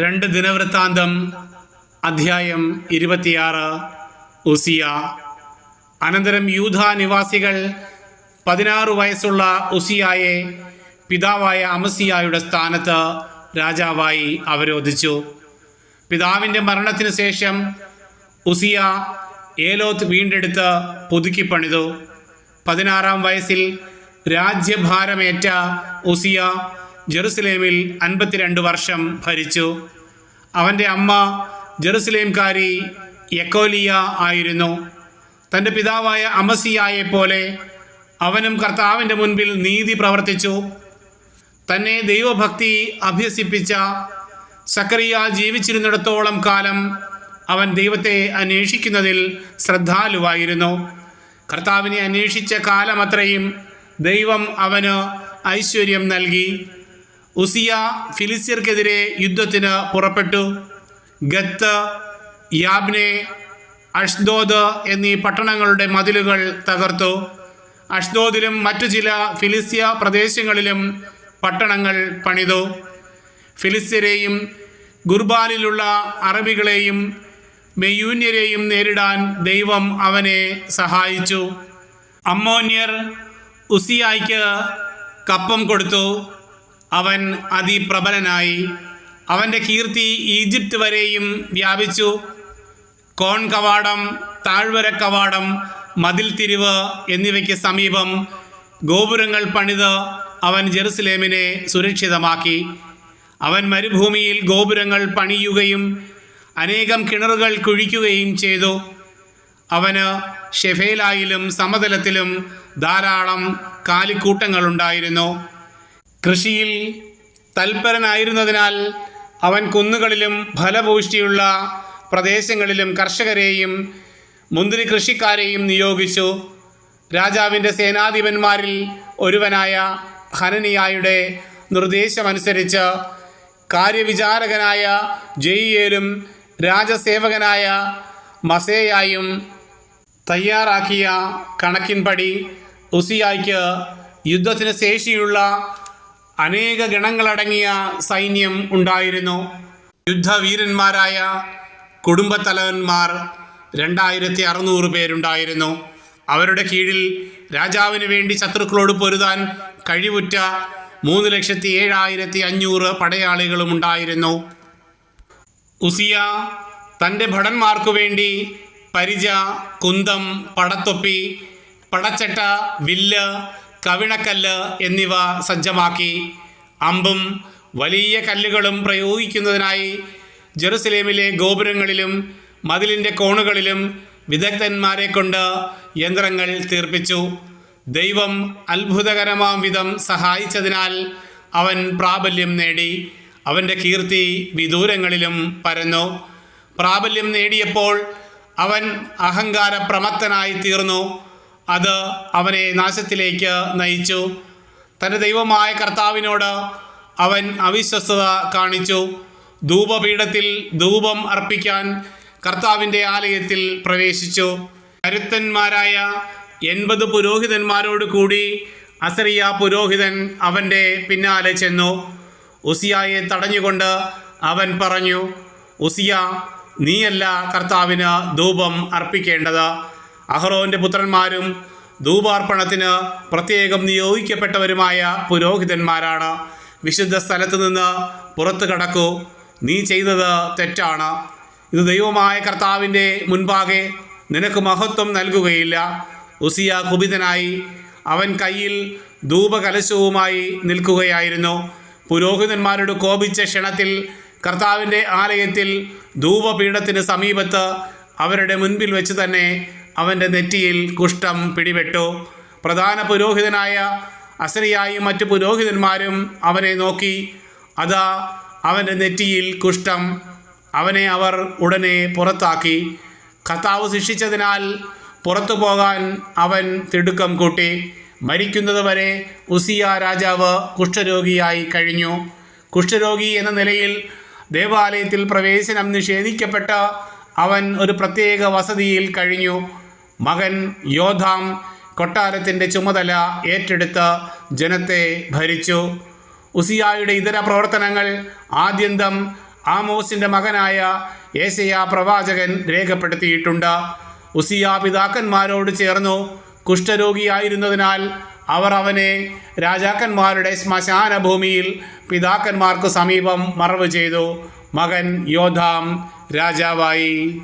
രണ്ട് ദിനവൃത്താന്തം അധ്യായം ഇരുപത്തിയാറ് ഉസിയ. അനന്തരം യൂധ നിവാസികൾ പതിനാറ് വയസ്സുള്ള ഉസിയായെ പിതാവായ അമസിയായുടെ സ്ഥാനത്ത് രാജാവായി അവരോധിച്ചു. പിതാവിന്റെ മരണത്തിനു ശേഷം ഉസിയ ഏലോത്ത് വീണ്ടെടുത്ത് പുതുക്കി പണിതു. പതിനാറാം വയസ്സിൽ രാജ്യഭാരമേറ്റ ഉസിയ ജെറുസലേമിൽ അൻപത്തിരണ്ട് വർഷം ഭരിച്ചു. അവന്റെ അമ്മ ജെറുസലേംകാരി യക്കോലിയ ആയിരുന്നു. തന്റെ പിതാവായ അമസിയായെ പോലെ അവനും കർത്താവിന്റെ മുൻപിൽ നീതി പ്രവർത്തിച്ചു. തന്നെ ദൈവഭക്തി അഭ്യസിപ്പിച്ച സക്കറിയ ജീവിച്ചിരുന്നിടത്തോളം കാലം അവൻ ദൈവത്തെ അന്വേഷിക്കുന്നതിൽ ശ്രദ്ധാലുവായിരുന്നു. കർത്താവിനെ അന്വേഷിച്ച കാലമത്രയും ദൈവം അവന് ഐശ്വര്യം നൽകി. ഉസിയ ഫിലിസ്യർക്കെതിരെ യുദ്ധത്തിന് പുറപ്പെട്ടു. ഗത്ത് യാബ്നെ അഷ്ദോദ് എന്നീ പട്ടണങ്ങളുടെ മതിലുകൾ തകർത്തു. അഷ്ദോദിലും മറ്റു ചില ഫിലിസ്ത്യ പ്രദേശങ്ങളിലും പട്ടണങ്ങൾ പണിതു. ഫിലിസ്ത്യരെയും ഗുർബാനിലുള്ള അറബികളെയും മെയ്യൂന്യരെയും നേരിടാൻ ദൈവം അവനെ സഹായിച്ചു. അമ്മോന്യർ ഉസിയായ്ക്ക് കപ്പം കൊടുത്തു. അവൻ അതിപ്രബലനായി. അവന്റെ കീർത്തി ഈജിപ്ത് വരെയും വ്യാപിച്ചു. കോൺ കവാടം താഴ്വര കവാടം മതിൽ തിരിവ് എന്നിവയ്ക്ക് സമീപം ഗോപുരങ്ങൾ പണിത് അവൻ ജെറുസലേമിനെ സുരക്ഷിതമാക്കി. അവൻ മരുഭൂമിയിൽ ഗോപുരങ്ങൾ പണിയുകയും അനേകം കിണറുകൾ കുഴിക്കുകയും ചെയ്തു. അവന് ഷെഫേലായിലും സമതലത്തിലും ധാരാളം കാലിക്കൂട്ടങ്ങളുണ്ടായിരുന്നു. കൃഷിയിൽ തൽപരനായിരുന്നതിനാൽ അവൻ കുന്നുകളിലും ഫലപുഷ്ടിയുള്ള പ്രദേശങ്ങളിലും കർഷകരെയും മുന്തിരി കൃഷിക്കാരെയും നിയോഗിച്ചു. രാജാവിന്റെ സേനാധിപന്മാരിൽ ഒരുവനായ ഹനനിയായുടെ നിർദ്ദേശമനുസരിച്ച് കാര്യവിചാരകനായ ജയിയേലും രാജസേവകനായ മസേയായും തയ്യാറാക്കിയ കണക്കിൻപടി ഉസിയായ്ക്ക് യുദ്ധത്തിന് ശേഷിയുള്ള അനേക ഗണങ്ങളടങ്ങിയ സൈന്യം ഉണ്ടായിരുന്നു. യുദ്ധവീരന്മാരായ കുടുംബത്തലവന്മാർ രണ്ടായിരത്തി അറുന്നൂറ് പേരുണ്ടായിരുന്നു. അവരുടെ കീഴിൽ രാജാവിന് വേണ്ടി ശത്രുക്കളോട് പൊരുതാൻ കഴിവുറ്റ മൂന്ന് ലക്ഷത്തി ഏഴായിരത്തി അഞ്ഞൂറ് പടയാളികളും ഉണ്ടായിരുന്നു. ഉസിയ തന്റെ ഭടന്മാർക്കു വേണ്ടി പരിച കുന്തം പടത്തൊപ്പി പടച്ചട്ട വില്ല് കവിണക്കല്ല് എന്നിവ സജ്ജമാക്കി അമ്പും വലിയ കല്ലുകളും പ്രയോഗിക്കുന്നതിനായി ജെറുസലേമിലെ ഗോപുരങ്ങളിലും മതിലിന്റെ കോണുകളിലും വിദഗ്ധന്മാരെ കൊണ്ട് യന്ത്രങ്ങൾ തീർപ്പിച്ചു. ദൈവം അത്ഭുതകരമാം വിധം സഹായിച്ചതിനാൽ അവൻ പ്രാബല്യം നേടി. അവന്റെ കീർത്തി വിദൂരങ്ങളിലും പരന്നു. പ്രാബല്യം നേടിയപ്പോൾ അവൻ അഹങ്കാരപ്രമത്തനായി തീർന്നു. അത് അവനെ നാശത്തിലേക്ക് നയിച്ചു. തന്റെ ദൈവമായ കർത്താവിനോട് അവൻ അവിശ്വസ്തത കാണിച്ചു. ധൂപപീഠത്തിൽ ധൂപം അർപ്പിക്കാൻ കർത്താവിന്റെ ആലയത്തിൽ പ്രവേശിച്ചു. കരുത്തന്മാരായ എൺപത് പുരോഹിതന്മാരോട് കൂടി അസറിയ പുരോഹിതൻ അവന്റെ പിന്നാലെ ചെന്നു. ഉസിയായെ തടഞ്ഞുകൊണ്ട് അവൻ പറഞ്ഞു ഉസിയ നീയല്ല കർത്താവിന് ധൂപം അർപ്പിക്കേണ്ടത്. അഹ്റോന്റെ പുത്രന്മാരും ധൂപാർപ്പണത്തിന് പ്രത്യേകം നിയോഗിക്കപ്പെട്ടവരുമായ പുരോഹിതന്മാരാണ്. വിശുദ്ധ സ്ഥലത്ത് നിന്ന് പുറത്തു കടക്കൂ. നീ ചെയ്തത് തെറ്റാണ്. ഇത് ദൈവമായ കർത്താവിന്റെ മുൻപാകെ നിനക്ക് മഹത്വം നൽകുകയില്ല. ഉസിയ കുപിതനായി അവൻ കയ്യിൽ ധൂപകലശവുമായി നിൽക്കുകയായിരുന്നു. പുരോഹിതന്മാരോട് കോപിച്ച ക്ഷണത്തിൽ കർത്താവിന്റെ ആലയത്തിൽ ധൂപപീഠത്തിന് സമീപത്ത് അവരുടെ മുൻപിൽ വെച്ച് തന്നെ അവന്റെ നെറ്റിയിൽ കുഷ്ഠം പിടിപെട്ടു. പ്രധാന പുരോഹിതനായ അസരിയായും മറ്റ് പുരോഹിതന്മാരും അവനെ നോക്കി. അതാ അവന്റെ നെറ്റിയിൽ കുഷ്ഠം. അവനെ അവർ ഉടനെ പുറത്താക്കി. കർത്താവ് ശിക്ഷിച്ചതിനാൽ പുറത്തു പോകാൻ അവൻ തിടുക്കം കൂട്ടി. മരിക്കുന്നതുവരെ ഉസിയ രാജാവ് കുഷ്ഠരോഗിയായി കഴിഞ്ഞു. കുഷ്ഠരോഗി എന്ന നിലയിൽ ദേവാലയത്തിൽ പ്രവേശനം നിഷേധിക്കപ്പെട്ട അവൻ ഒരു പ്രത്യേക വസതിയിൽ കഴിഞ്ഞു. മകൻ യോധാം കൊട്ടാരത്തിന്റെ ചുമതല ഏറ്റെടുത്ത് ജനത്തെ ഭരിച്ചു. ഉസിയായുടെ ഇതര പ്രവർത്തനങ്ങൾ ആദ്യന്തം ആമോസിന്റെ മകനായ ഏശയ പ്രവാചകൻ രേഖപ്പെടുത്തിയിട്ടുണ്ട്. ഉസിയ പിതാക്കന്മാരോട് ചേർന്നു കുഷ്ഠരോഗിയായിരുന്നതിനാൽ അവർ അവനെ രാജാക്കന്മാരുടെ ശ്മശാന ഭൂമിയിൽ പിതാക്കന്മാർക്ക് സമീപം മറവ് ചെയ്തു. മകൻ യോധാം രാജാവായി.